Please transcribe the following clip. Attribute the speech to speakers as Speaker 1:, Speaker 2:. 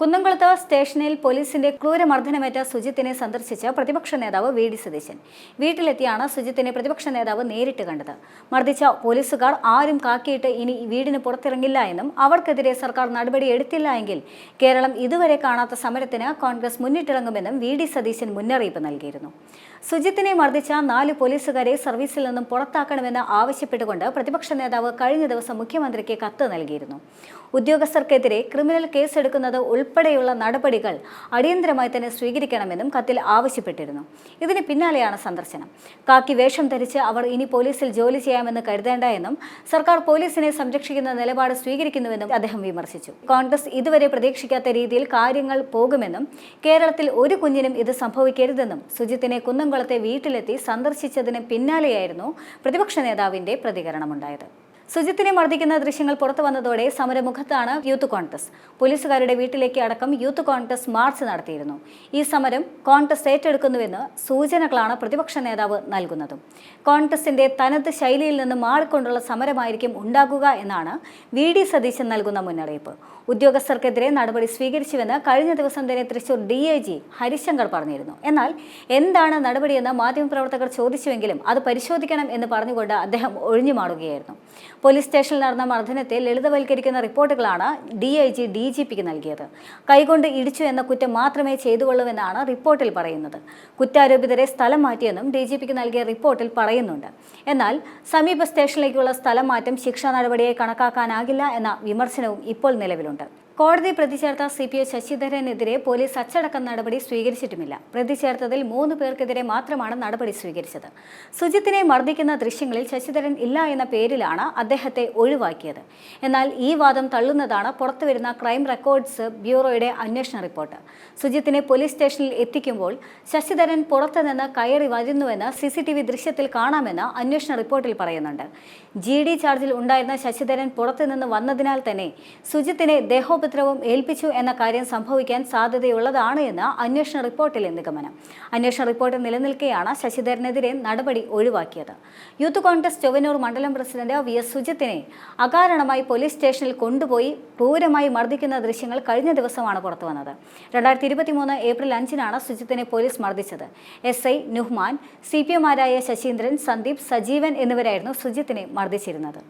Speaker 1: കുന്നംകുളത്ത് സ്റ്റേഷനിൽ പോലീസിന്റെ ക്രൂരമർദ്ദനമേറ്റ സുജിത്തിനെ സന്ദർശിച്ച പ്രതിപക്ഷ നേതാവ് വി ഡി സതീശൻ. വീട്ടിലെത്തിയാണ് സുജിത്തിനെ പ്രതിപക്ഷ നേതാവ് നേരിട്ട് കണ്ടത്. മർദ്ദിച്ച പോലീസുകാർ ആരും കാക്കിയിട്ട് ഇനി വീടിന് പുറത്തിറങ്ങില്ല എന്നും അവർക്കെതിരെ സർക്കാർ നടപടി എടുത്തില്ല എങ്കിൽ കേരളം ഇതുവരെ കാണാത്ത സമരത്തിന് കോൺഗ്രസ് മുന്നിട്ടിറങ്ങുമെന്നും വി ഡി സതീശൻ മുന്നറിയിപ്പ് നൽകിയിരുന്നു. സുജിത്തിനെ മർദ്ദിച്ച നാല് പോലീസുകാരെ സർവീസിൽ നിന്നും പുറത്താക്കണമെന്ന് ആവശ്യപ്പെട്ടുകൊണ്ട് പ്രതിപക്ഷ നേതാവ് കഴിഞ്ഞ ദിവസം മുഖ്യമന്ത്രിക്ക് കത്ത് നൽകിയിരുന്നു. ഉദ്യോഗസ്ഥർക്കെതിരെ ക്രിമിനൽ കേസെടുക്കുന്നത് ഉൾപ്പെടെയുള്ള നടപടികൾ അടിയന്തരമായി തന്നെ സ്വീകരിക്കണമെന്നും കത്തിൽ ആവശ്യപ്പെട്ടിരുന്നു. ഇതിന് പിന്നാലെയാണ് സന്ദർശനം. കാക്കി വേഷം ധരിച്ച് അവർ ഇനി പോലീസിൽ ജോലി ചെയ്യാമെന്ന് കരുതേണ്ട എന്നും സർക്കാർ പോലീസിനെ സംരക്ഷിക്കുന്ന നിലപാട് സ്വീകരിക്കുന്നുവെന്നും അദ്ദേഹം വിമർശിച്ചു. കോൺഗ്രസ് ഇതുവരെ പ്രതീക്ഷിക്കാത്ത രീതിയിൽ കാര്യങ്ങൾ പോകുമെന്നും കേരളത്തിൽ ഒരു കുഞ്ഞിനും ഇത് സംഭവിക്കരുതെന്നും സുജിത്തിനെ കുന്നംകുളത്തെ വീട്ടിലെത്തി സന്ദർശിച്ചതിന് പിന്നാലെയായിരുന്നു പ്രതിപക്ഷ നേതാവിന്റെ പ്രതികരണമുണ്ടായത്. സുജിത്തിനെ മർദ്ദിക്കുന്ന ദൃശ്യങ്ങൾ പുറത്തു വന്നതോടെ സമരമുഖത്താണ് യൂത്ത് കോൺഗ്രസ്. പോലീസുകാരുടെ വീട്ടിലേക്ക് അടക്കം യൂത്ത് കോൺഗ്രസ് മാർച്ച് നടത്തിയിരുന്നു. ഈ സമരം കോൺഗ്രസ് ഏറ്റെടുക്കുന്നുവെന്ന് സൂചനകളാണ് പ്രതിപക്ഷ നേതാവ് നൽകുന്നതും. കോൺഗ്രസിന്റെ തനത് ശൈലിയിൽ നിന്ന് മാറിക്കൊണ്ടുള്ള സമരമായിരിക്കും ഉണ്ടാകുക എന്നാണ് വി ഡി സതീശൻ നൽകുന്ന മുന്നറിയിപ്പ്. ഉദ്യോഗസ്ഥർക്കെതിരെ നടപടി സ്വീകരിച്ചുവെന്ന് കഴിഞ്ഞ ദിവസം തന്നെ Thrissur D I G Harishankar പറഞ്ഞിരുന്നു. എന്നാൽ എന്താണ് നടപടിയെന്ന് മാധ്യമപ്രവർത്തകർ ചോദിച്ചുവെങ്കിലും അത് പരിശോധിക്കണം എന്ന് പറഞ്ഞുകൊണ്ട് അദ്ദേഹം ഒഴിഞ്ഞു മാറുകയായിരുന്നു. പോലീസ് സ്റ്റേഷനിൽ നടന്ന മർദ്ദനത്തെ ലളിതവൽക്കരിക്കുന്ന റിപ്പോർട്ടുകളാണ് D I G D G പിക്ക് നൽകിയത്. കൈകൊണ്ട് ഇടിച്ചു എന്ന കുറ്റം മാത്രമേ ചെയ്തുകൊള്ളൂവെന്നാണ് റിപ്പോർട്ടിൽ പറയുന്നത്. കുറ്റാരോപിതരെ സ്ഥലം മാറ്റിയെന്നും ഡി ജി പിക്ക് നൽകിയ റിപ്പോർട്ടിൽ പറയുന്നുണ്ട്. എന്നാൽ സമീപ സ്റ്റേഷനിലേക്കുള്ള സ്ഥലം മാറ്റം ശിക്ഷാ നടപടിയെ കണക്കാക്കാനാകില്ല എന്ന വിമർശനവും ഇപ്പോൾ നിലവിലുണ്ട്. കോടതി പ്രതി ചേർത്ത സി പി ഒ ശശിധരനെതിരെ പോലീസ് അച്ചടക്ക നടപടി സ്വീകരിച്ചിട്ടുമില്ല. പ്രതി ചേർത്തതിൽ മൂന്ന് പേർക്കെതിരെ മാത്രമാണ് നടപടി സ്വീകരിച്ചത്. സുജിത്തിനെ മർദ്ദിക്കുന്ന ദൃശ്യങ്ങളിൽ ശശിധരൻ ഇല്ല എന്ന പേരിലാണ് അദ്ദേഹത്തെ ഒഴിവാക്കിയത്. എന്നാൽ ഈ വാദം തള്ളുന്നതാണ് പുറത്തുവരുന്ന ക്രൈം റെക്കോർഡ്സ് ബ്യൂറോയുടെ അന്വേഷണ റിപ്പോർട്ട്. സുജിത്തിനെ പോലീസ് സ്റ്റേഷനിൽ എത്തിക്കുമ്പോൾ ശശിധരൻ പുറത്തുനിന്ന് കയറി വരുന്നുവെന്ന് സി സി ടി വി ദൃശ്യത്തിൽ കാണാമെന്ന് അന്വേഷണ റിപ്പോർട്ടിൽ പറയുന്നുണ്ട്. ജി ഡി ചാർജിൽ ഉണ്ടായിരുന്ന ശശിധരൻ പുറത്തുനിന്ന് വന്നതിനാൽ തന്നെ സുജിത്തിനെ ദേഹോപദ്രവം ഏൽപ്പിച്ചു എന്ന കാര്യം സംഭവിക്കാൻ സാധ്യതയുള്ളതാണ് എന്ന് അന്വേഷണ റിപ്പോർട്ടിലെ നിഗമനം. അന്വേഷണ റിപ്പോർട്ട് നിലനിൽക്കെയാണ് ശശിധരനെതിരെ നടപടി ഒഴിവാക്കിയത്. യൂത്ത് കോൺഗ്രസ് ചൊവ്വനൂർ മണ്ഡലം പ്രസിഡന്റ് വി എസ് സുജിത്തിനെ അകാരണമായി പോലീസ് സ്റ്റേഷനിൽ കൊണ്ടുപോയി ക്രൂരമായി മർദ്ദിക്കുന്ന ദൃശ്യങ്ങൾ കഴിഞ്ഞ ദിവസമാണ് പുറത്തുവന്നത് രണ്ടായിരത്തി ഇരുപത്തിമൂന്ന് ഏപ്രിൽ അഞ്ചിനാണ് സുജിത്തിനെ police മർദ്ദിച്ചത്. S I Nuhman C P എമാരായ Saseendran Sandeep Sajeevan എന്നിവരായിരുന്നു സുജിത്തിനെ മർദ്ദിച്ചിരുന്നത്.